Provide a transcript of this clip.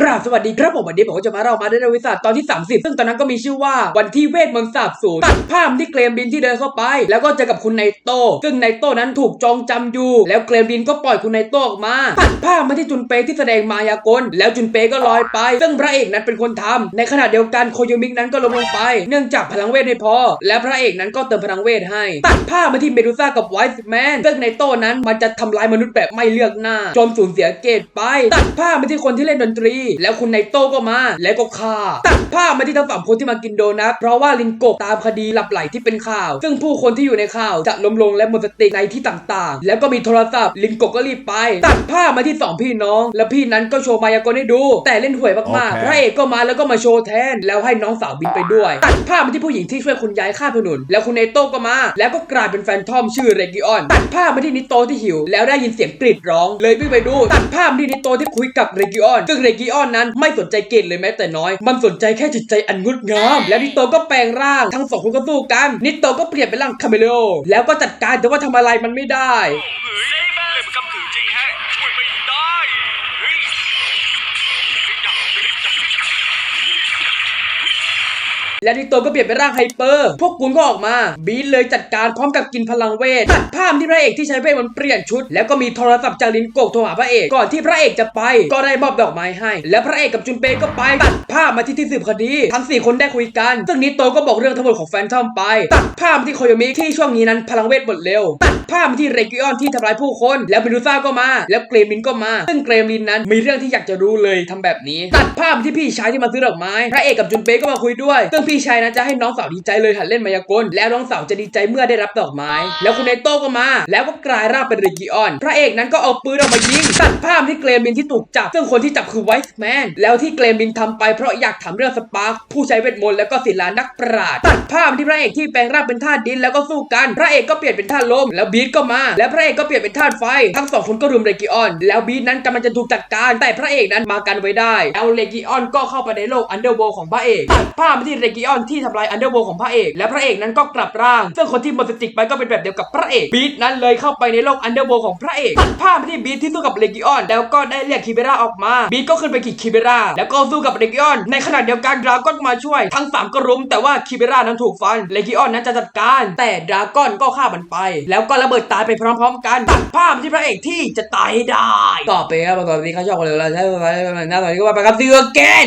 กราบสวัสดีครับผมวันนี้ผมก็จะมาเรามาในวิสาตอนที่ 30 ซึ่งตอนนั้นก็มีชื่อว่าวันที่เวทมนต์สาบสูญตัดภาพที่เกรมลินที่เดินเข้าไป แล้วก็เจอกับคุณไนโต้ซึ่งไนโต้นั้นถูกจองจำอยู่ แล้วเกรมลินก็ปล่อยคุณไนโต้ออกมาตัดภาพมาที่จุนเปที่แสดงมายากล แล้วจุนเปก็ลอยไป ซึ่งพระเอกนั้นเป็นคนทำในขณะเดียวกันโคโยมิกนั้นก็ลงลงไป เนื่องจากพลังเวทไม่พอ และพระเอกนั้นก็เติมพลังเวทให้ตัดภาพมาที่เมดูซ่ากับไวส์แมนซึ่งไนโต้นั้นมันจะทำลายมนุษย์แบบไม่เลือกหน้าจนสูญเสียเกตไปตัดภาพมาที่คนที่เล่นดนตรีแล้วคุณไนโต้ก็มา แล้วก็ฆ่าตัดภาพมาที่ทั้งสามคนที่มากินโดนัทเพราะว่าลินโกะตามคดีหลับไหลที่เป็นข่าว ซึ่งผู้คนที่อยู่ในข่าวจะล้มลงและหมดสติในที่ต่างๆ แล้วก็มีโทรศัพท์ลินโกะก็รีบไป ตัดภาพมาที่สองพี่น้อง แล้วพี่นั้นก็โชว์มายากลให้ดู แต่เล่นห่วยมากๆโอเคพระเอกก็มาแล้วก็มาโชว์แทน แล้วให้น้องสาวบินไปด้วย ตัดภาพมาที่ผู้หญิงที่ช่วยคุณยายข้ามถนนแล้วคุณเนโต้ก็มา แล้วก็กลายเป็นแฟนทอมชื่อเรกิออนตัดภาพมาที่นิโตที่หิว แล้วได้ยินเสียงกรีดร้อง เลยวิ่งไปดู ตัดภาพมาที่นิโตที่คุยกับเรกิออนซึ่งเรกิออนนั้นไม่สนใจเกตเลยแม้แต่น้อย มันสนใจแค่จิตใจอันงดงาม แล้วนิโตก็แปลงร่าง ทั้งสองคนก็สู้กัน นิโตก็เปลี่ยนเป็นร่างคาเมเลโอแล้วก็จัดการแต่ว่าทำอะไรมันไม่ได้เฮ้ยเล่นมันกำกึ่งจริง และนิโตก็เปลี่ยนเป็นร่างไฮเปอร์ พวกกุนก็ออกมา บีทเลยจัดการพร้อมกับกินพลังเวทตัดภาพที่พระเอกที่ใช้เวทมันเปลี่ยนชุด แล้วก็มีโทรศัพท์จากลินโกะโทรหาพระเอกก่อนที่พระเอกจะไป ก็ได้มอบดอกไม้ให้ และพระเอกกับจุนเปก็ไปตัดภาพมาที่ที่สืบคดี ทั้งสี่คนได้คุยกัน ซึ่งนิโตก็บอกเรื่องทั้งหมดของแฟนทอมไป ตัดภาพที่โคโยมิที่ช่วงนี้นั้นพลังเวทหมดเร็ว ตัดภาพที่เรกิออนที่ทำร้ายผู้คน แล้วเมดูซ่าก็มา แล้วเกรมินก็มา ซึ่งเกรมินนั้นมีเรื่องที่อยากจะรู้เลยทำแบบนี้ ตัดภาพที่พี่ชายที่มาซื้อดอกไม้ พระเอกกับจุนเปก็มาคุยด้วยซึ่งพี่ชายนั้นจะให้น้องสาวดีใจเลยหัดเล่นมายากล แล้วน้องสาวจะดีใจเมื่อได้รับดอกไม้ แล้วคุณเนโต้ก็มา แล้วก็กลายร่างเป็นเรกิออน พระเอกนั้นก็เอาปืนออกมายิงตัดภาพที่เกรมินที่ถูกจับ ซึ่งคนที่จับคือไวส์แมน แล้วที่เกรมินทำไปเพราะอยากถามเรื่องสปาร์คผู้ใช้เวทมนต์แล้วก็ศิลานักปราชญ์ตัดภาพที่พระเอกที่แปลงร่างเป็นธาตุดินแล้วก็สู้กัน พระเอกก็เปลี่ยนเป็นธาตุลม แล้วบีทก็มา แล้วพระเอกก็เปลี่ยนเป็นธาตุไฟ ทั้งสองคนก็รุมเรกิออน แล้วบีทนั้นกำลังจะถูกจัดการ แต่พระเอกนั้นมากันไว้ได้ แล้วเรกิออนก็เข้าไปในโลกอันเดอร์โวของพระเอกตัดภาพที่เรกิออนที่ทำลายอันเดอร์โวของพระเอก และพระเอกนั้นก็กลับร่าง ซึ่งคนที่หมดสติไปก็เป็นแบบเดียวกับพระเอกบีทนั้นเลยเข้าไปในโลกอันเดอร์โวของพระเอกตัดภาพที่บีทที่สู้กับเรกิออนแล้วก็ได้เรียกคิเบราออกมาบีทก็ขึ้นไปขี่คิเบราแล้วก็สู้กับเรกิออนในขณะเดียวกันดราก้อนมาช่วย ทั้งสามก็รุมแต่ว่าคิเบรานั้นถูกฟันเรกิออนนั้นจะจัดการ แต่ดราก้อนก็ฆ่ามันไป แล้วก็ระเบิดตายไปพร้อม ๆ กันตัดภาพที่พระเอกที่จะตายได้ก็เป็นครับตอนนี้เขาชอบกันเลยแล้วใช่ไหมหน้าตอนนี้ก็ไปครับซีเอเกน